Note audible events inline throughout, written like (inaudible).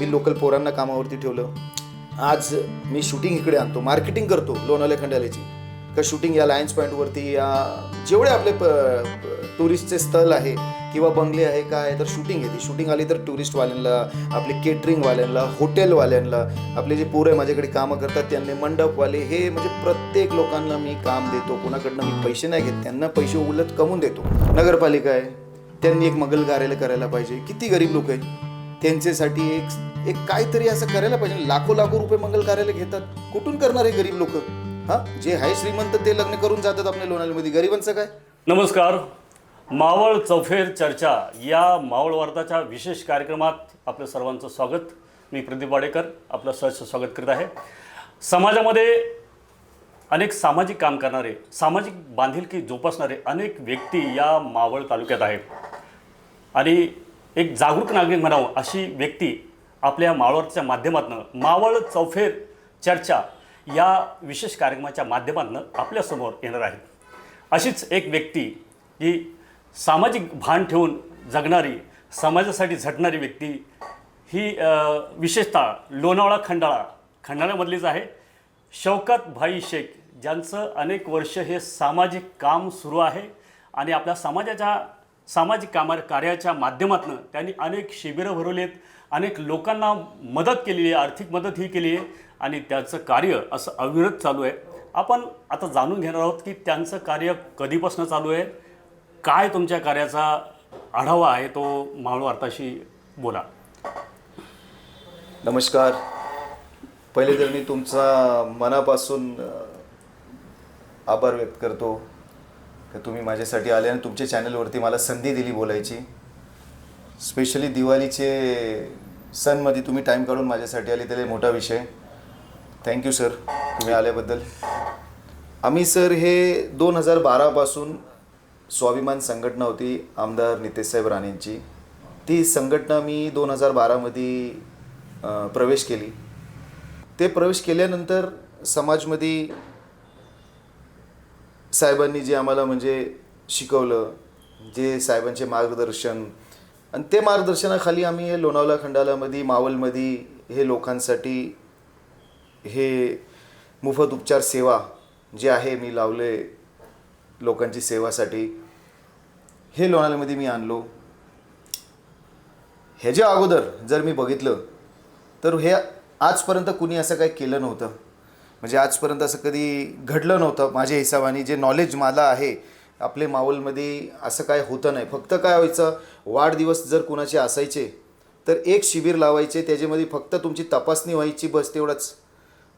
मी local पोरांना कामावरती ठेवलं. आज मी शूटिंग इकडे आणतो मार्केटिंग करतो लोणाले खंडाल्याची का शूटिंग या लायन्स पॉईंटवरती या जेवढे आपले टुरिस्टचे स्थळ आहे किंवा बंगले आहे काय तर शूटिंग येते शूटिंग आली तर टुरिस्टवाल्यांना आपले केटरिंगवाल्यांना हॉटेलवाल्यांना आपले जे पोरं आहे माझ्याकडे कामं करतात त्यांनी मंडपवाले हे म्हणजे प्रत्येक लोकांना मी काम देतो. कोणाकडनं मी पैसे नाही घेत त्यांना पैसे उलट कमवून देतो. नगरपालिका आहे त्यांनी एक मंगल कार्यालय करायला पाहिजे. किती गरीब लोक आहेत. त्यांच्यासाठी एक एक काहीतरी असं करायला पाहिजे. लाखो लाखो रुपये मंगल कार्यालय घेतात. कुठून करणार हे गरीब लोक? हा? जे आहे श्रीमंत ते लग्न करून जातात आपल्या लोणालीमध्ये गरिबांचं काय? नमस्कार. मावळ चौफेर चर्चा या मावळ वार्ताच्या विशेष कार्यक्रमात आपलं सर्वांचं स्वागत. मी प्रदीप वाडेकर आपलं सहज स्वागत करीत आहे. समाजामध्ये अनेक सामाजिक काम करणारे सामाजिक बांधिलकी जोपासणारे अनेक व्यक्ती या मावळ तालुक्यात आहेत. आणि एक जागरूक नागरिक म्हणावं अशी व्यक्ती आपल्या मावळच्या माध्यमातून मावळ चौफेर चर्चा या विशेष कार्यक्रमाच्या माध्यमातून आपल्यासमोर येणार आहे. अशीच एक व्यक्ती जी सामाजिक भान ठेवून जगणारी समाजासाठी झटणारी व्यक्ती ही विशेषतः लोणावळा खंडाळा खंडाळ्यामधलीच आहे. शौकत भाई शेख ज्यांचं अनेक वर्ष हे सामाजिक काम सुरू आहे आणि आपल्या समाजाच्या सामाजिक कामा कार्याच्या माध्यमातून त्यांनी अनेक शिबिरं भरवली आहेत अनेक लोकांना मदत केलेली आहे आर्थिक मदत ही केली आहे आणि त्याचं कार्य असं अविरत चालू आहे. आपण आता जाणून घेणार आहोत की त्यांचं कार्य कधीपासून चालू आहे? काय तुमच्या कार्याचा आढावा आहे? तो मावळ बोला. नमस्कार. पहिले तर मी तुमचा मनापासून आभार व्यक्त करतो. तर तुम्ही माझ्यासाठी आले आणि तुमच्या चॅनलवरती मला संधी दिली बोलायची? स्पेशली दिवाळीचे सणमध्ये तुम्ही टाईम काढून माझ्यासाठी आले त्याला मोठा विषय. थँक्यू सर तुम्ही आल्याबद्दल. आम्ही सर हे दोन हजार बारापासून स्वाभिमान संघटना होती आमदार नितेशसाहेब राणेंची. ती संघटना मी दोन हजार बारामध्ये प्रवेश केली. ते प्रवेश केल्यानंतर समाजमध्ये साहेबांनी जे आम्हाला म्हणजे शिकवलं जे साहेबांचे मार्गदर्शन आणि ते मार्गदर्शनाखाली आम्ही हे लोणावला खंडालामध्ये मावलमध्ये हे लोकांसाठी हे मोफत उपचार सेवा जे आहे मी लावले लोकांची सेवासाठी. हे लोणावळ्यामध्ये मी आणलो. ह्याच्या अगोदर जर मी बघितलं तर हे आजपर्यंत कुणी असं काही केलं नव्हतं. म्हणजे आजपर्यंत असं कधी घडलं नव्हतं माझ्या हिसाबाने जे नॉलेज मला आहे आपले मावलमध्ये असं काय होतं नाही. फक्त काय व्हायचं वाढदिवस जर कुणाचे असायचे तर एक शिबिर लावायचे त्याच्यामध्ये फक्त तुमची तपासणी व्हायची बस तेवढंच.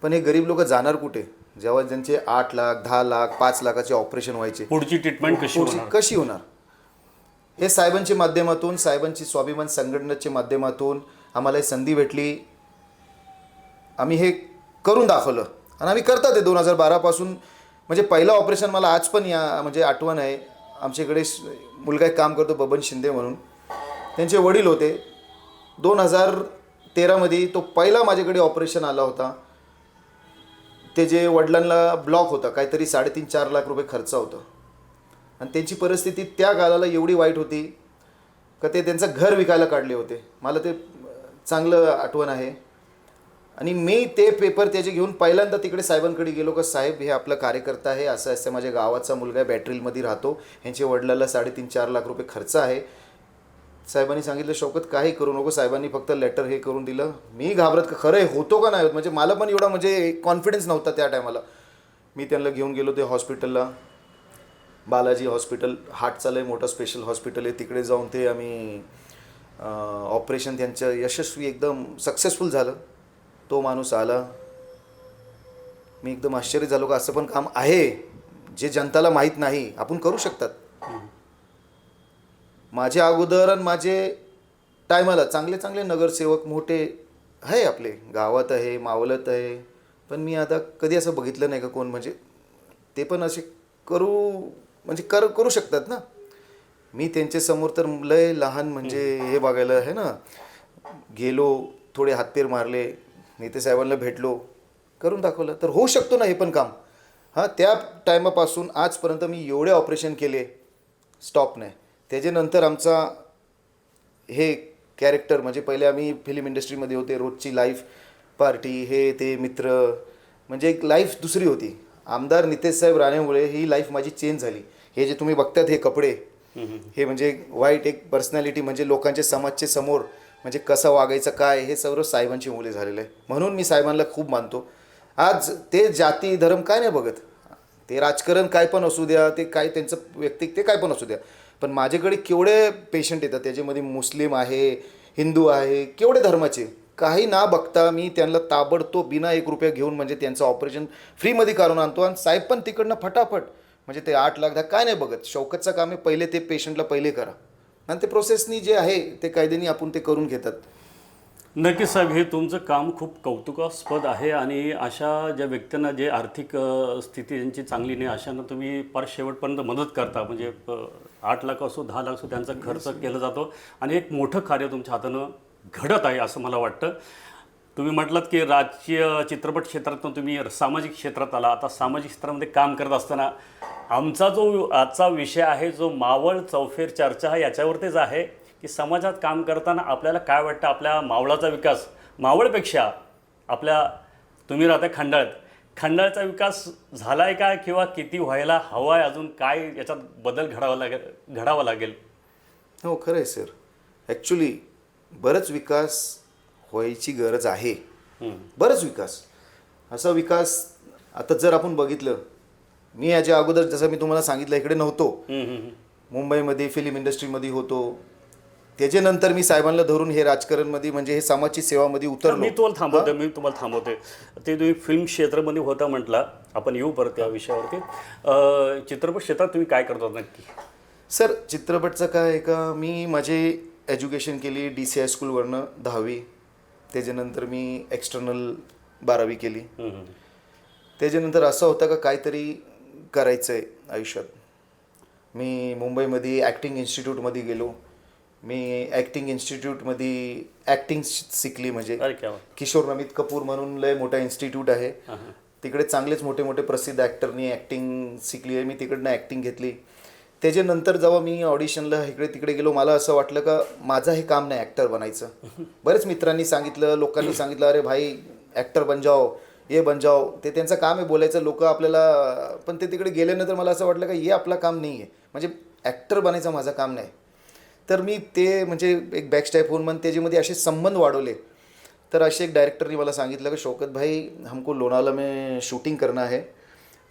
पण हे गरीब लोक जाणार कुठे? जेव्हा ज्यांचे आठ लाख दहा लाख पाच लाखाचे ऑपरेशन व्हायचे. पुढची ट्रीटमेंट कशी पुढची कशी होणार? हे साहेबांच्या माध्यमातून साहेबांची स्वाभिमान संघटनेच्या माध्यमातून आम्हाला ही संधी भेटली. आम्ही हे करून दाखवलं. आणि आम्ही करतात ते दोन हजार बारापासून म्हणजे पहिलं ऑपरेशन मला आज पण या म्हणजे आठवण आहे. आमच्याकडे श- मुलगा एक काम करतो बबन शिंदे म्हणून. त्यांचे वडील होते. दोन हजार तेरामध्ये तो पहिला माझ्याकडे ऑपरेशन आला होता. ते जे वडिलांना ब्लॉक होता काहीतरी साडेतीन चार लाख रुपये खर्च होतं. आणि त्यांची परिस्थिती त्या काळाला एवढी वाईट होती का ते त्यांचं घर विकायला काढले होते. मला ते चांगलं आठवण आहे. आणि मी ते पेपर त्याचे घेऊन पहिल्यांदा तिकडे साहेबांकडे गेलो का साहेब हे आपलं कार्यकर्ता आहे असं असं माझ्या गावाचा मुलगा बॅटरीमध्ये राहतो ह्यांचे वडिलाला साडेतीन चार लाख रुपये खर्च आहे. साहेबांनी सांगितलं शौकत काही करू नको साहेबांनी फक्त लेटर हे करून दिलं. मी घाबरत का खरं होतो का नाही होत? म्हणजे मला पण एवढा म्हणजे कॉन्फिडन्स नव्हता त्या टायमाला मी त्यांना घेऊन गेलो ते हॉस्पिटलला बालाजी हॉस्पिटल हार्टचं लय मोठं स्पेशल हॉस्पिटल आहे. तिकडे जाऊन ते आम्ही ऑपरेशन त्यांचं यशस्वी एकदम सक्सेसफुल झालं. तो माणूस आला. मी एकदम आश्चर्य झालो का असं पण काम आहे जे जनताला माहीत नाही आपण करू शकतात. माझ्या अगोदर आणि माझे टायमाला चांगले चांगले नगरसेवक मोठे आहे आपले गावात आहे मावलत आहे पण मी आता कधी असं बघितलं नाही का कोण म्हणजे ते पण असे करू म्हणजे कर करू शकतात ना. मी त्यांच्यासमोर तर लय लहान म्हणजे हे बघायला आहे ना गेलो थोडे हातपेर मारले नेते साहेबांना भेटलो करून दाखवलं. तर होऊ शकतो ना हे पण काम. हां त्या टायमापासून आजपर्यंत मी एवढे ऑपरेशन केले स्टॉप नाही त्याच्यानंतर आमचा हे कॅरेक्टर म्हणजे पहिले आम्ही फिल्म इंडस्ट्रीमध्ये होते रोजची लाईफ पार्टी हे ते मित्र म्हणजे एक लाईफ दुसरी होती. आमदार नितेश साहेब राहण्यामुळे ही लाईफ माझी चेंज झाली. हे जे तुम्ही बघतात हे कपडे हे म्हणजे वाईट एक पर्सनॅलिटी म्हणजे लोकांच्या समाजचे समोर म्हणजे कसं वागायचं काय हे सर्व साहेबांची मुले झालेलं आहे. म्हणून मी साहेबांना खूप मानतो. आज ते जाती धर्म काय नाही बघत. ते राजकारण काय पण असू द्या ते काय त्यांचं व्यक्तिक ते काय पण असू द्या. पण माझ्याकडे केवढे पेशंट येतात त्याच्यामध्ये मुस्लिम आहे हिंदू आहे केवढे धर्माचे. काही ना बघता मी त्यांना ताबडतोब बिना एक रुपया घेऊन म्हणजे त्यांचं ऑपरेशन फ्रीमध्ये करून आणतो आणि साहेब पण तिकडनं फटाफट. म्हणजे ते आठ लाख दहा काय नाही बघत. शौकतचं काम आहे पहिले ते पेशंटला पहिले करा. आणि ते प्रोसेसनी जे आहे ते कायद्याने आपण ते करून घेतात. नक्कीच साहेब हे तुमचं काम खूप कौतुकास्पद आहे आणि अशा ज्या व्यक्तींना जे आर्थिक स्थिती त्यांची चांगली नाही अशांना तुम्ही पार शेवटपर्यंत मदत करता. म्हणजे आठ लाख असो दहा लाख असो त्यांचा खर्च केला जातो. आणि एक मोठं कार्य तुमच्या हातानं घडत आहे असं मला वाटतं. तुम्ही म्हटलात की राजकीय चित्रपट क्षेत्रातून तुम्ही सामाजिक क्षेत्रात आला. आता सामाजिक क्षेत्रामध्ये काम करत असताना आमचा जो आजचा विषय आहे जो मावळ चौफेर चर्चा हा याच्यावरतीच आहे की समाजात काम करताना आपल्याला काय वाटतं? आपल्या मावळाचा विकास मावळपेक्षा आपल्या तुम्ही राहता खंडाळत खंडाळचा विकास झाला आहे का किंवा किती व्हायला हवा आहे अजून काय याच्यात बदल घडावा लागेल घडावा लागेल? हो खरं आहे सर. ॲक्च्युली बरंच विकास व्हायची गरज आहे. बरंच विकास. असा विकास आता जर आपण बघितलं मी याच्या अगोदर जसं मी तुम्हाला सांगितलं इकडे नव्हतो. मुंबईमध्ये फिल्म इंडस्ट्रीमध्ये होतो. त्याच्यानंतर मी साहेबांना धरून हे राजकारणमध्ये म्हणजे हे समाजची सेवामध्ये उतरलो. मी तुम्हाला थांबवते मी तुम्हाला थांबवते ते तुम्ही फिल्म क्षेत्रामध्ये होता म्हटला. आपण येऊ परत त्या विषयावरती. चित्रपट क्षेत्रात तुम्ही काय करता नक्की? सर चित्रपटचं काय आहे का? मी माझे एज्युकेशन केली डी सी हायस्कूलवरनं दहावी. त्याच्यानंतर मी एक्सटर्नल बारावी केली. त्याच्यानंतर असं होतं का काहीतरी करायचं आहे आयुष्यात. मी मुंबईमध्ये ॲक्टिंग इन्स्टिट्यूटमध्ये गेलो. मी ॲक्टिंग इन्स्टिट्यूटमध्ये ॲक्टिंग शिकली म्हणजे. किशोर नमित कपूर म्हणून लय मोठा इन्स्टिट्यूट आहे. तिकडे चांगलेच मोठे मोठे प्रसिद्ध ॲक्टरनी ॲक्टिंग शिकली आहे. मी तिकडनं ॲक्टिंग घेतली. त्याच्यानंतर जेव्हा मी ऑडिशनला इकडे तिकडे गेलो मला असं वाटलं का माझं हे काम नाही ॲक्टर बनायचं. बरेच मित्रांनी सांगितलं लोकांनी सांगितलं अरे भाई ॲक्टर बन जाओ ये बन जाओ. ते त्यांचं काम आहे बोलायचं लोक आपल्याला पण ते तिकडे गेल्यानंतर मला असं वाटलं का हे आपलं काम नाही आहे म्हणजे ॲक्टर बनायचं माझं काम नाही. तर मी ते म्हणजे एक बॅकस्टॅप होऊन मग त्याच्यामध्ये असे संबंध वाढवले. तर असे एक डायरेक्टरनी मला सांगितलं की शौकत भाई हमको लोणावला में शूटिंग करना है.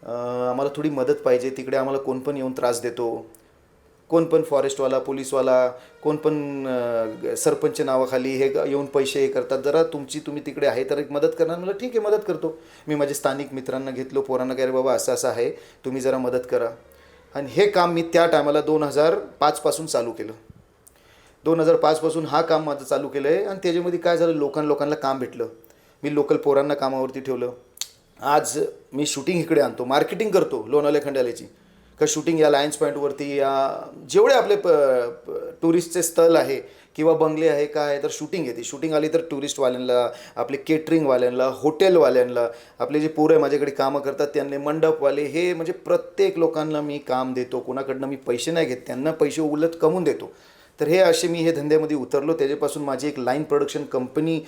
आम्हाला थोडी मदत पाहिजे. तिकडे आम्हाला कोण पण येऊन त्रास देतो. कोण पण फॉरेस्टवाला पोलीसवाला कोण पण सरपंच नावाखाली हे ग- येऊन पैसे हे करतात. जरा तुमची तुम्ही तिकडे आहे तर एक मदत करणार. मला ठीक आहे मदत करतो. मी माझे स्थानिक मित्रांना घेतलो. पोरांना काय बाबा असं असं आहे. तुम्ही जरा मदत करा. आणि हे काम मी त्या टायमाला दोन हजार पाचपासून चालू केलं. दोन हजार पाचपासून हा काम माझं चालू केलं आहे आणि त्याच्यामध्ये काय झालं? लोकां लोकांना काम भेटलं. मी लोकल पोरांना कामावरती ठेवलं. आज मी शूटिंग इकडे आणतो मार्केटिंग करतो लोणावले खंडाल्याची. का शूटिंग या लायन्स पॉईंटवरती या जेवढे आपले प टुरिस्टचे स्थळ आहे किंवा बंगले आहे काय आहे तर शूटिंग येते. शूटिंग आली तर टुरिस्टवाल्यांना आपले केटरिंगवाल्यांना हॉटेलवाल्यांना आपले जे पोरं माझ्याकडे कामं करतात त्यांना मंडपवाले हे म्हणजे प्रत्येक लोकांना मी काम देतो. कोणाकडनं मी पैसे नाही घेत त्यांना पैसे उलट कमवून देतो. तर हे असे मी हे धंद्यामध्ये उतरलो. त्याच्यापासून माझी एक line production company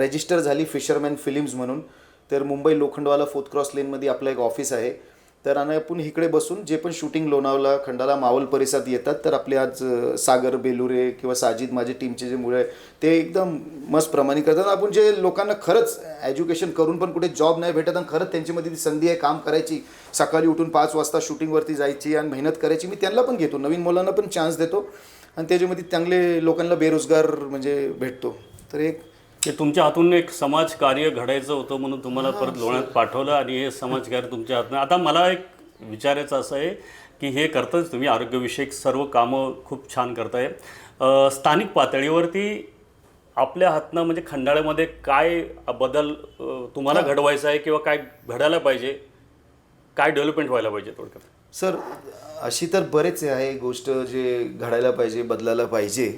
register Fisherman fisherman films म्हणून. तर मुंबई लोखंडवाला फोर्थ क्रॉस लेनमध्ये आपलं एक ऑफिस आहे. तर आणि आपण इकडे बसून जे पण शूटिंग लोणावला खंडाला मावल परिसरात येतात तर आपले आज सागर बेलुरे किंवा साजिद माझे टीमचे जे मुळे ते एकदम मस्त प्रमाणे करतात. आपण जे लोकांना खरंच एज्युकेशन करून पण कुठे जॉब नाही भेटत आणि खरंच त्यांच्यामध्ये ती संधी आहे काम करायची सकाळी उठून पाच वाजता शूटिंगवरती जायची आणि मेहनत करायची मी त्यांना पण घेतो. नवीन मुलांना पण चान्स देतो आणि त्याच्यामध्ये चांगले लोकांना बेरोजगार म्हणजे भेटतो. तर एक की तुमच्या हातून एक समाज कार्य घडायचं होतं म्हणून तुम्हाला परत लोण्यात पाठवलं आणि हे समाज कार्य तुमच्या हातून आता मला एक विचारायचं असं आहे की हे करताच तुम्ही आरोग्यविषयक सर्व कामं खूप छान करताय. स्थानिक पातळीवरती आपल्या हातनं म्हणजे खंडाळ्यामध्ये काय बदल तुम्हाला घडवायचा आहे किंवा काय घडायला पाहिजे? काय डेव्हलपमेंट व्हायला पाहिजे थोडक्यात? सर अशी तर बरेच आहे गोष्ट जे घडायला पाहिजे बदलायला पाहिजे.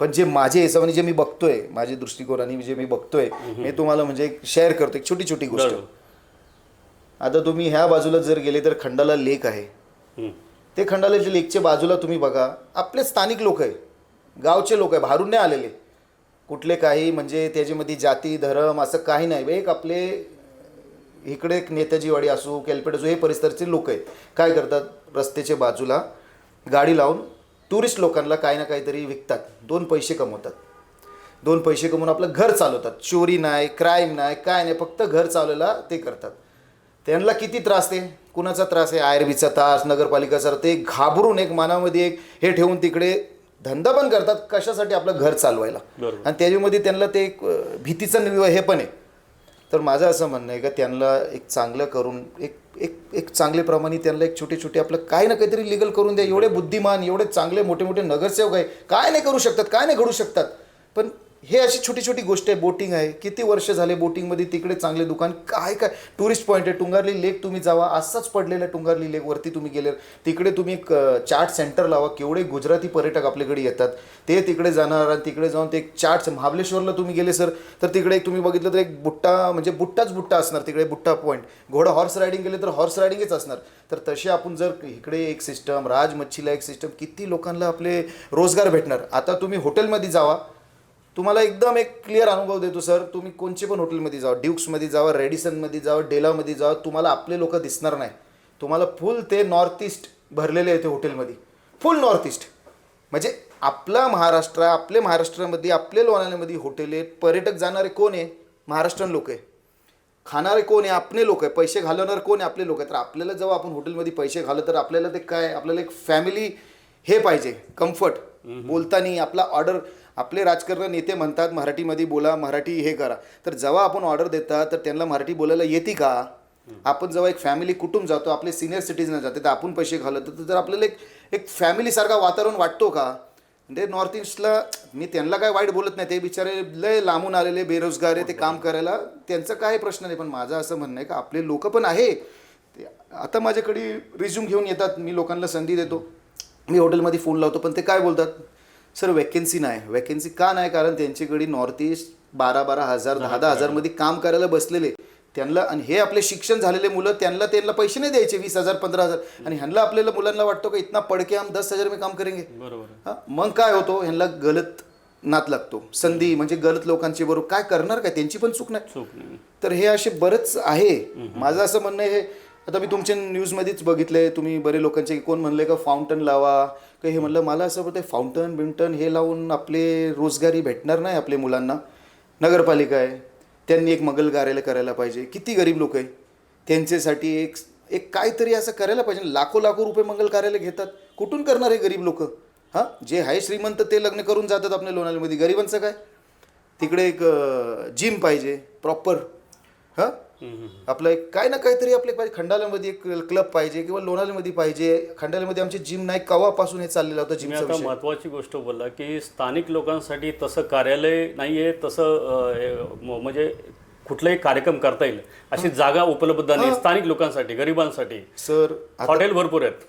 पण जे माझे हिशोबाने जे मी बघतोय माझ्या दृष्टिकोनाने जे मी बघतोय मी तुम्हाला म्हणजे एक शेअर करतो एक छोटी छोटी गोष्ट. आता तुम्ही ह्या बाजूला जर गेले तर खंडाला लेक आहे. हं. ते खंडाल्याच्या लेकच्या बाजूला तुम्ही बघा आपले स्थानिक लोक आहे. गावचे लोक आहे बाहेरून नाही आलेले. कुठले काही म्हणजे त्याच्यामध्ये जाती धर्म असं काही नाही. एक आपले इकडे एक नेताजीवाडी असो केलपेट असो हे परिसरचे लोक आहेत. काय करतात? रस्त्याच्या बाजूला गाडी लावून टुरिस्ट लोकांना काही ना काहीतरी विकतात. दोन पैसे कमवतात. दोन पैसे कमवून आपलं घर चालवतात. चोरी नाही क्राईम नाही काय नाही फक्त घर चालवायला ते करतात. त्यांना किती त्रास ते कुणाचा त्रास आहे? आय आर बीचा त्रास नगरपालिकाचा ते घाबरून एक मनामध्ये एक हे ठेवून तिकडे धंदा पण करतात कशासाठी आपलं घर चालवायला. आणि त्याच्यामध्ये त्यांना ते एक भीतीचं हे पण आहे. तर माझं असं म्हणणं आहे का त्यांना एक चांगलं करून एक एक एक चांगल्याप्रमाणे त्यांना एक छोटे छोटे आपलं काय ना काहीतरी लिगल करून द्या. एवढे बुद्धिमान एवढे चांगले मोठे मोठे नगरसेवक आहे. काय नाही करू शकतात काय नाही घडू शकतात. पण हे अशी छोटी छोटी गोष्ट आहे बोटिंग आहे. किती वर्ष झाले बोटिंगमध्ये तिकडे चांगले दुकान? काय काय? टुरिस्ट पॉईंट आहे. टुंगारली लेक तुम्ही जावा. असाच पडलेला आहे टुंगारली लेकवरती तुम्ही गेले. तिकडे तुम्ही एक चाट सेंटर लावा. केवढे गुजराती पर्यटक आपल्याकडे येतात. ते तिकडे जाणार आणि तिकडे जाऊन ते एक चाट महाबलेश्वरला तुम्ही गेले सर तर तिकडे एक तुम्ही बघितलं तर एक बुट्टा म्हणजे बुट्टाच बुट्टा असणार तिकडे बुट्टा पॉईंट घोडा हॉर्स रायडिंग गेले तर हॉर्स रायडिंगच असणार. तर तसे आपण जर इकडे एक सिस्टम राज मच्छीला एक सिस्टम किती लोकांना आपले रोजगार भेटणार. आता तुम्ही हॉटेलमध्ये जावा. तुम्हाला एकदम एक क्लिअर अनुभव देतो सर तुम्ही कोणचे पण हॉटेलमध्ये जावा ड्युक्समध्ये जावा रेडिसनमध्ये जावा डेलामध्ये जावा तुम्हाला आपले लोक दिसणार नाही. तुम्हाला फुल ते नॉर्थ ईस्ट भरलेले आहे ते हॉटेलमध्ये फुल नॉर्थ ईस्ट म्हणजे आपला महाराष्ट्र आपले महाराष्ट्रामध्ये आपले लोणावळ्यामध्ये हॉटेल आहेत. पर्यटक जाणारे कोण आहे? महाराष्ट्रीयन लोक आहे. खाणारे कोण आहे? आपले लोक आहे. पैसे घालवणारे कोण आहे? आपले लोक आहे तर आपल्याला जेव्हा आपण हॉटेलमध्ये पैसे घालव तर आपल्याला ते काय? आपल्याला एक फॅमिली हे पाहिजे. कम्फर्ट बोलताना आपला ऑर्डर आपले राजकारण नेते म्हणतात मराठीमध्ये बोला मराठी हे करा. तर जेव्हा आपण ऑर्डर देतात तर त्यांना मराठी बोलायला येते का? आपण जेव्हा एक फॅमिली कुटुंब जातो आपले सिनियर सिटीजन जाते तर आपण पैसे घालवतो तर आपल्याला एक एक फॅमिलीसारखा वातावरण वाटतो का? म्हणजे नॉर्थ ईस्टला मी त्यांना काय वाईट बोलत नाही ते बिचारे लय लांबून आलेले बेरोजगार आहे ते काम करायला त्यांचं काय प्रश्न नाही पण माझं असं म्हणणं आहे का आपले लोक पण आहे. ते आता माझ्याकडे रिझ्यूम घेऊन येतात मी लोकांना संधी देतो. मी हॉटेलमध्ये फोन लावतो पण ते काय बोलतात? सर वॅकेन्सी नाही. वॅकेन्सी का नाही? कारण त्यांच्याकडे नॉर्थ ईस्ट बारा बारा हजार दहा दहा हजारमध्ये काम करायला बसलेले. त्यांना आणि हे आपले शिक्षण झालेले मुलं त्यांना त्यांना पैसे नाही द्यायचे वीस हजार पंधरा हजार. आणि ह्यांना आपल्याला मुलांना वाटतो का इतना पडके हम दस हजार में काम करेंगे. बरोबर. हा? मग काय होतो? ह्यांना गलत नात लागतो. संधी म्हणजे गलत लोकांची बरोबर. काय करणार काय? त्यांची पण चूक नाही. तर हे असे बरंच आहे. माझं असं म्हणणं हे आता मी तुमच्या न्यूजमध्येच बघितले तुम्ही बरे लोकांचे कोण म्हणले का फाउंटन लावा का हे म्हणलं मला असं वाटतं फाउंटन बिंटन हे लावून आपले रोजगारी भेटणार नाही आपल्या मुलांना. नगरपालिका आहे त्यांनी एक मंगल कार्यालय करायला पाहिजे. किती गरीब लोक आहे. त्यांच्यासाठी एक एक काहीतरी असं करायला पाहिजे. लाखो लाखो रुपये मंगल कार्यालय घेतात. कुठून करणार हे गरीब लोक? हां? जे आहे श्रीमंत ते लग्न करून जातात आपल्या लोणावळ्यामध्ये. गरिबांचं काय? तिकडे एक जिम पाहिजे. प्रॉपर हां? आपलं एक काय ना काहीतरी आपले पाहिजे खंडाल्यामध्ये एक क्लब पाहिजे किंवा लोणावळ्यामध्ये पाहिजे. खंडाल्यामध्ये आमची जिम नाही कवापासून हे चाललेलं होतं जिमचा आता विषय. महत्त्वाची गोष्ट बोलला की स्थानिक लोकांसाठी तसं कार्यालय नाही आहे तसं म्हणजे कुठलाही कार्यक्रम करता येईल अशी जागा उपलब्ध नाही स्थानिक लोकांसाठी गरिबांसाठी. सर हॉटेल भरपूर आहेत.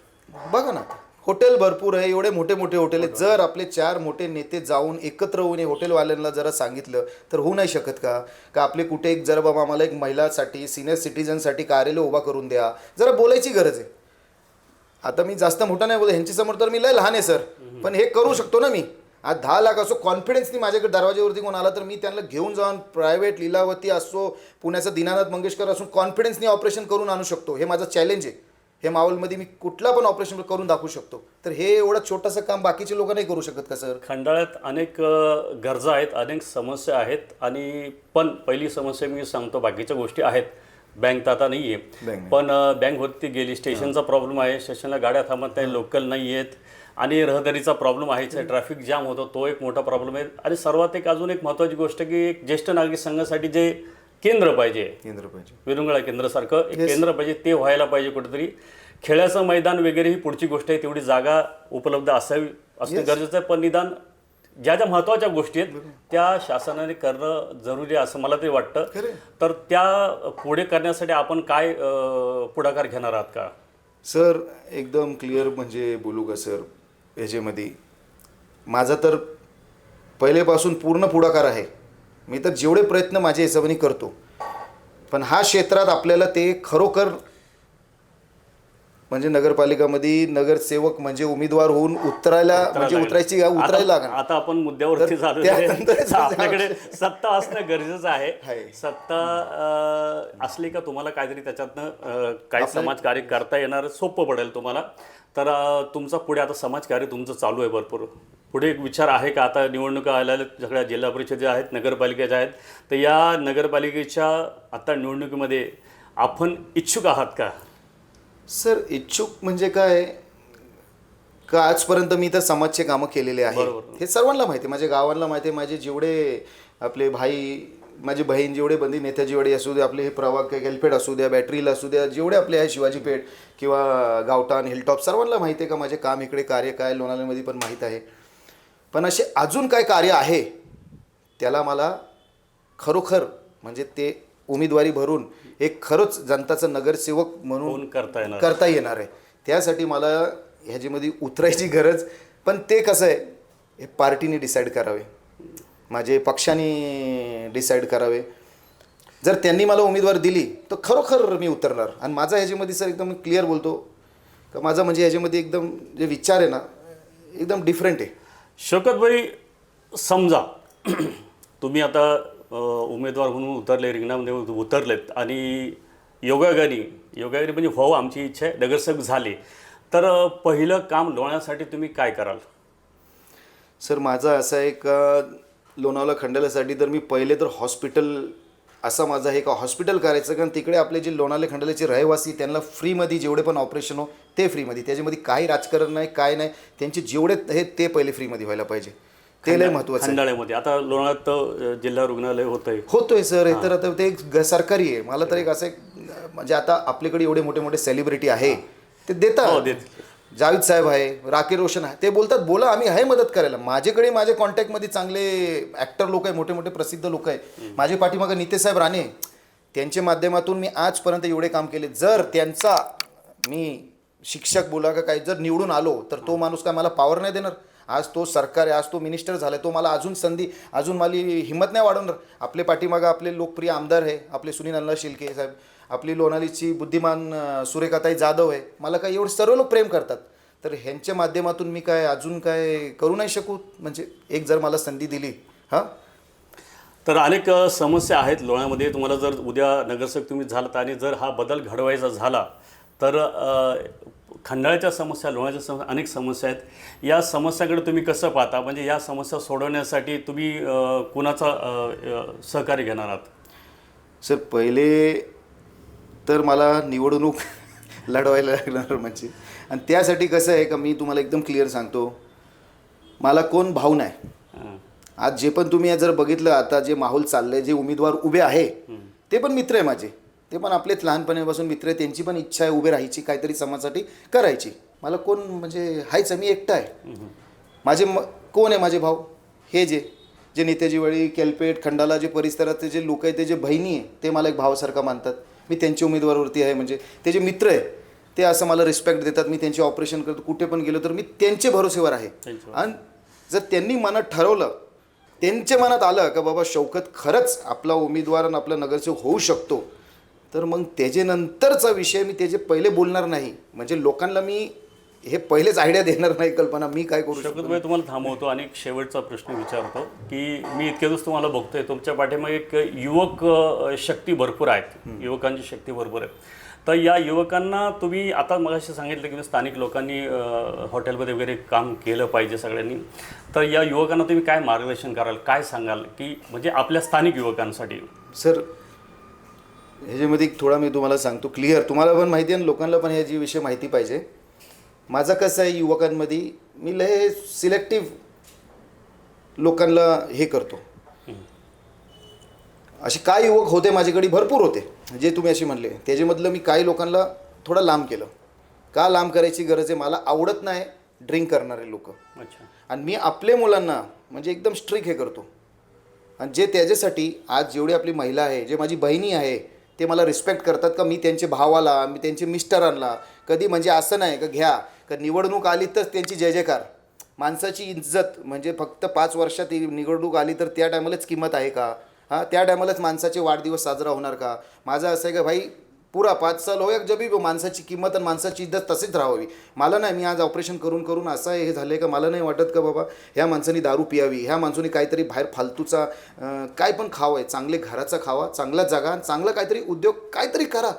बघा ना हॉटेल भरपूर आहे एवढे मोठे मोठे हॉटेल आहेत. जर आपले चार मोठे नेते जाऊन एकत्र होऊन हॉटेलवाल्यांना जरा सांगितलं तर होऊ नाही शकत का? का आपले कुठे एक जरा बाबा आम्हाला एक महिलासाठी सिनियर सिटीजनसाठी कार्यालय उभा करून द्या. जरा बोलायची गरज आहे. आता मी जास्त मोठा नाही बोलत ह्यांच्यासमोर तर मी लय लहान आहे सर. पण हे करू शकतो ना मी. आज दहा लाख असो कॉन्फिडन्सनी माझ्याकडे दरवाज्यावरती कोण आला तर मी त्यांना घेऊन जाऊन प्रायव्हेट लीलावती असो पुण्याचा दीनानाथ मंगेशकर असून कॉन्फिडन्सनी ऑपरेशन करून आणू शकतो. हे माझं चॅलेंज आहे. हे मावलमध्ये मी कुठला पण ऑपरेशन करून दाखवू शकतो. तर हे एवढं छोटंसं काम बाकीचे लोक नाही करू शकत का सर? खंडाळ्यात अनेक गरजा आहेत अनेक समस्या आहेत आणि पण पहिली समस्या मी सांगतो बाकीच्या गोष्टी आहेत. बँक तर आता नाही. आहे. पण बँक होती गेली स्टेशनचा प्रॉब्लेम आहे स्टेशनला गाड्या थांबत नाही लोकल नाही आहेत आणि रहदारीचा प्रॉब्लेम आहे ट्रॅफिक जाम होतो तो एक मोठा प्रॉब्लेम आहे. आणि सर्वात एक अजून एक महत्त्वाची गोष्ट की एक ज्येष्ठ नागरिक संघासाठी जे केंद्र पाहिजे. केंद्र पाहिजे. विरुंगळा केंद्रासारखं एक केंद्र पाहिजे ते व्हायला पाहिजे कुठेतरी. खेळाचं मैदान वगैरे ही पुढची गोष्ट आहे तेवढी जागा उपलब्ध असावी असणं गरजेचं आहे. पण निदान ज्या ज्या महत्त्वाच्या गोष्टी आहेत त्या शासनाने करणं जरुरी आहे असं मला तरी वाटतं. तर त्या पुढे करण्यासाठी आपण काय पुढाकार घेणार आहात का? सर एकदम क्लिअर म्हणजे बोलू का सर? याच्यामध्ये माझा तर पहिलेपासून पूर्ण पुढाकार आहे. मी तर जेवढे प्रयत्न माझ्या हिशोबाने करतो. पण हा क्षेत्रात आपल्याला ते खरोखर म्हणजे नगरपालिकामध्ये नगरसेवक म्हणजे उमेदवार होऊन उतरायला म्हणजे उतरायची उतरायला लागणार आता आपण मुद्द्यावरती झालो (laughs) आपल्याकडे सत्ता असणं गरजेचं आहे. सत्ता असली का तुम्हाला काहीतरी त्याच्यातनं काही समाजकार्य करता येणार सोपं पडेल तुम्हाला. तर तुमचा पुढे आता समाजकार्य तुमचं चालू आहे भरपूर. पुढे एक विचार आहे का? आता निवडणुका आहेत, सगळ्या जिल्हा परिषद ज्या आहेत नगरपालिकेच्या आहेत. तर या नगरपालिकेच्या आता निवडणुकीमध्ये आपण इच्छुक आहात का? सर इच्छुक म्हणजे काय? का आजपर्यंत मी तर समाजचे कामं केलेले आहे. हे सर्वांना माहिती आहे. माझ्या गावांना माहिती आहे. माझे जेवढे आपले भाई माझी बहीण जेवढे बंदी नेताजीवाडी असू द्या आपले हे प्रवाग गेलपेठ असू द्या बॅटरीला असू द्या जेवढे आपले आहे शिवाजी पेठ किंवा गावठाण हिलटॉप सर्वांना माहिती आहे का माझे काम इकडे कार्य काय लोणावळ्यामध्ये पण माहीत आहे. पण असे अजून काय कार्य आहे त्याला मला खरोखर म्हणजे ते उमेदवारी भरून एक खरंच जनताचा नगरसेवक म्हणून करता येणार. करता येणार आहे. त्यासाठी मला ह्याच्यामध्ये उतरायची गरज पण ते कसं आहे हे पार्टीने डिसाईड करावे. माझे पक्षाने डिसाईड करावे. जर त्यांनी मला उमेदवार दिली तर खरोखर मी उतरणार. आणि माझा ह्याच्यामध्ये सर एकदम क्लिअर बोलतो. का माझा म्हणजे ह्याच्यामध्ये एकदम जे विचार आहे ना एकदम डिफरंट आहे. शकतभाई समजा तुम्ही आता उमेदवार म्हणून उतरले रिंगणामध्ये उतरलेत आणि योगागानी योगागानी म्हणजे हो आमची इच्छा आहे नगरसेवक झाले. तर पहिलं काम लोण्यासाठी तुम्ही काय कराल? सर माझं असं आहे का लोणावळा खंडाल्यासाठी तर मी पहिले तर हॉस्पिटल असा माझा आहे का हॉस्पिटल करायचं कारण तिकडे आपले जे लोणावळे खंडाल्याचे रहिवासी त्यांना फ्रीमध्ये जेवढे पण ऑपरेशन हो ते फ्रीमध्ये त्याच्यामध्ये काही राजकारण नाही काय नाही. त्यांचे जेवढे हे ते पहिले फ्रीमध्ये व्हायला पाहिजे. ते लय महत्त्वाचं आहे. खंडाळ्यामध्ये आता लोणाळ्यात जिल्हा रुग्णालय होतंय. होतोय सर हे. तर आता ते एक सरकारी आहे. मला तर एक असं एक म्हणजे आता आपल्याकडे एवढे मोठे मोठे सेलिब्रिटी आहे. ते हो, देतात देत. जावेद साहेब आहे राकी रोशन आहे ते बोलतात बोला आम्ही आहे मदत करायला. माझ्याकडे माझ्या कॉन्टॅक्टमध्ये चांगले ॲक्टर लोक आहे मोठे मोठे प्रसिद्ध लोक आहे. माझे पाठीमागं नितेश साहेब राणे. त्यांच्या माध्यमातून मी आजपर्यंत एवढे काम केले. जर त्यांचा मी शिक्षक बोला का काही जर निवडून आलो तर तो माणूस काय मला पॉवर नाही देणार? आज तो सरकार आहे आज तो मिनिस्टर झाला तो मला अजून संधी अजून मला हिंमत नाही वाढवणार. आपले पाठीमागं आपले लोकप्रिय आमदार आहे आपले सुनील अल्ला शिल्के साहेब. आपली लोणालीची बुद्धिमान सुरेखाताई जाधव आहे. मला काय एवढे सर्व लोक प्रेम करतात. तर ह्यांच्या माध्यमातून मी काय अजून काय करू नाही शकू? म्हणजे एक जर मला संधी दिली. हां? तर अनेक समस्या आहेत लोण्यामध्ये तुम्हाला जर उद्या नगरसेवक तुम्ही झालात आणि जर हा बदल घडवायचा झाला तर खंडाळ्याच्या समस्या लोण्याच्या समस्या अनेक समस्या आहेत. या समस्याकडे तुम्ही कसं पाहता? म्हणजे या समस्या सोडवण्यासाठी तुम्ही कुणाचा सहकार्य घेणार आहात? सर पहिले तर मला निवडणूक (laughs) लढवायला लागणार म्हणजे. आणि त्यासाठी कसं आहे का मी तुम्हाला एकदम क्लिअर सांगतो. मला कोण भाऊ नाही. आज जे पण तुम्ही जर बघितलं आता जे माहोल चाललंय जे उमेदवार उभे आहे ते पण मित्र आहे माझे. ते पण आपलेच लहानपणापासून मित्र आहे त्यांची पण इच्छा आहे उभे राहायची काहीतरी समाजासाठी करायची. मला कोण म्हणजे हायच मी एकटा आहे. माझे म कोण आहे माझे भाऊ? हे जे जे नेताजीवाडी केलपेठ खंडाला जे परिसरातले जे लोक आहेत ते जे बहिणी आहे ते मला एक भावासारखा मानतात. मी त्यांच्या उमेदवारवरती आहे. म्हणजे ते जे मित्र आहे ते असं मला रिस्पेक्ट देतात. मी त्यांचे ऑपरेशन करतो. कुठे पण गेलो तर मी त्यांचे भरोसेवर आहे. आणि जर त्यांनी मनात ठरवलं त्यांच्या मनात आलं का बाबा शौकत खरंच आपला उमेदवार आणि आपला नगरसेवक होऊ शकतो तर मग त्याच्यानंतरचा विषय मी त्याचे पहिले बोलणार नाही. म्हणजे लोकांना मी हे पहिलेच आयडिया देणार नाही कल्पना मी काय करू शकतो? शौकतभाई तुम्हाला थांबवतो आणि एक शेवटचा प्रश्न विचारतो की मी इतके दिवस तुम्हाला बघतोय तुमच्या पाठीमागे एक युवक शक्ती भरपूर आहेत. युवकांची शक्ती भरपूर आहे तर या युवकांना तुम्ही आता मगाशी सांगितलं की स्थानिक लोकांनी हॉटेलमध्ये वगैरे काम केलं पाहिजे सगळ्यांनी. तर या युवकांना तुम्ही काय मार्गदर्शन कराल काय सांगाल की म्हणजे आपल्या स्थानिक युवकांसाठी? सर ह्याच्यामध्ये थोडा मी तुम्हाला सांगतो. क्लिअर तुम्हाला पण माहिती आहे आणि लोकांना पण ह्याची विषय माहिती पाहिजे. माझं कसं आहे युवकांमध्ये मी लय सिलेक्टिव्ह लोकांना हे करतो. असे काय युवक होते माझ्याकडे भरपूर होते जे तुम्ही असे म्हणले. त्याच्यामधलं मी काही लोकांना थोडं लांब केलं. का लांब करायची गरज आहे? मला आवडत नाही ड्रिंक करणारे लोक. अच्छा. आणि मी आपल्या मुलांना म्हणजे एकदम स्ट्रिक हे करतो. आणि जे त्याच्यासाठी आज जेवढी आपली महिला आहे जे माझी बहिणी आहे ते मला रिस्पेक्ट करतात का मी त्यांचे भावाला मी त्यांचे मिस्टरांना कधी म्हणजे असं नाही का घ्या कारण निवडणूक आली तर त्यांची जय जयकार. माणसाची इज्जत म्हणजे फक्त पाच वर्षात निवडणूक आली तर त्या टायमालाच किंमत आहे का? हां त्या टायमालाच माणसाचे वाढदिवस साजरा होणार का? माझं असं आहे का भाई पुरा पाच साल हो या जबी माणसाची किंमत आणि माणसाची इज्जत तशीच राहावी. मला नाही मी आज ऑपरेशन करून करून असं हे झालं आहे का? मला नाही वाटत का बाबा ह्या माणसाने दारू पियावी ह्या माणसाने काहीतरी बाहेर फालतूचा काय पण खावं आहे चांगले घराचा खावा चांगला जागा चांगला काहीतरी उद्योग काहीतरी करा.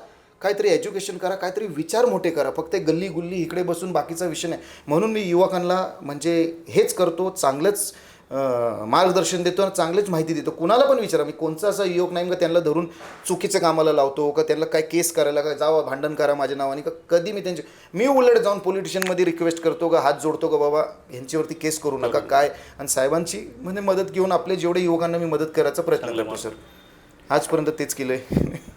काहीतरी एज्युकेशन करा काहीतरी विचार मोठे करा. फक्त गल्ली गुल्ली इकडे बसून बाकीचा विषय नाही. म्हणून मी युवकांना म्हणजे हेच करतो चांगलंच मार्गदर्शन देतो आणि चांगलीच माहिती देतो. कुणाला पण विचारा. मी कोणचा असा युवक नाही का त्यांना धरून चुकीच्या कामाला लावतो का त्यांना काय केस करायला का जावा भांडण करा माझ्या नावाने का कधी मी त्यांचे मी उलट जाऊन पोलिटिशियनमध्ये रिक्वेस्ट करतो का हात जोडतो का बाबा यांच्यावरती केस करू नका काय? आणि साहेबांची म्हणजे मदत घेऊन आपले जेवढे युवकांना मी मदत करायचा प्रयत्न करतो सर. आजपर्यंत तेच केलं आहे (laughs)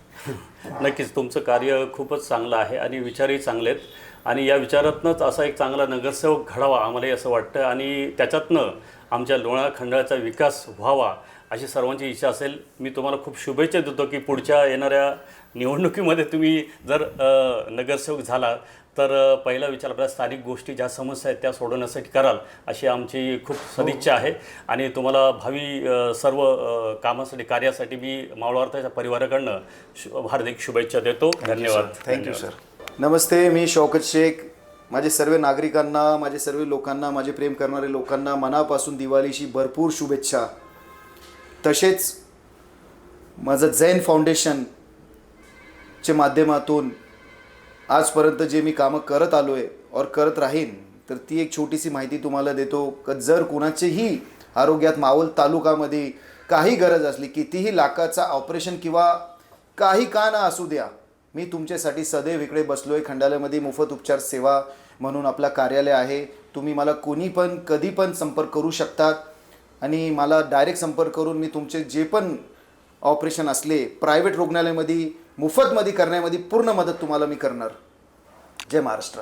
नक्कीच तुमचं कार्य खूपच चांगलं आहे आणि विचारही चांगले आहेत. आणि या विचारातनंच असा एक चांगला नगरसेवक घडावा आम्हालाही असं वाटतं आणि त्याच्यातनं आमच्या लोणार खंडाळाचा विकास व्हावा अशी सर्वांची इच्छा असेल. मी तुम्हाला खूप शुभेच्छा देतो की पुढच्या येणाऱ्या निवडणुकीमध्ये तुम्ही जर नगरसेवक झाला तर पहिला विचार आपल्या स्थानिक गोष्टी ज्या समस्या आहेत त्या सोडवण्यासाठी कराल अशी आमची खूप सदिच्छा आहे. आणि तुम्हाला भावी सर्व कामासाठी कार्यासाठी मी मावळवार्ताच्या परिवाराकडनं शु हार्दिक शुभेच्छा देतो. धन्यवाद. थँक्यू सर नमस्ते मी शौकत शेख. माझे सर्व नागरिकांना माझे सर्व लोकांना माझे प्रेम करणारे लोकांना मनापासून दिवाळीशी भरपूर शुभेच्छा. तसेच माझं जैन फाउंडेशन चे माध्यमातून आजपर्यंत जे मी कामं करत आलो आहे और करत राहीन तर ती एक छोटीशी माहिती तुम्हाला देतो. का जर कुणाचेही आरोग्यात मावल तालुकामध्ये काही गरज असली कितीही लाखाचा ऑपरेशन किंवा काही का ना असू द्या मी तुमच्यासाठी सदैव इकडे बसलो आहे खंडालयामध्ये मोफत उपचार सेवा म्हणून आपला कार्यालय आहे. तुम्ही मला कोणी पण कधी पण संपर्क करू शकतात आणि मला डायरेक्ट संपर्क करून मी तुमचे जे पण ऑपरेशन असले प्रायव्हेट रुग्णालयामध्ये मोफतमध्ये करण्यामध्ये पूर्ण मदत तुम्हाला मी करणार. जय महाराष्ट्र.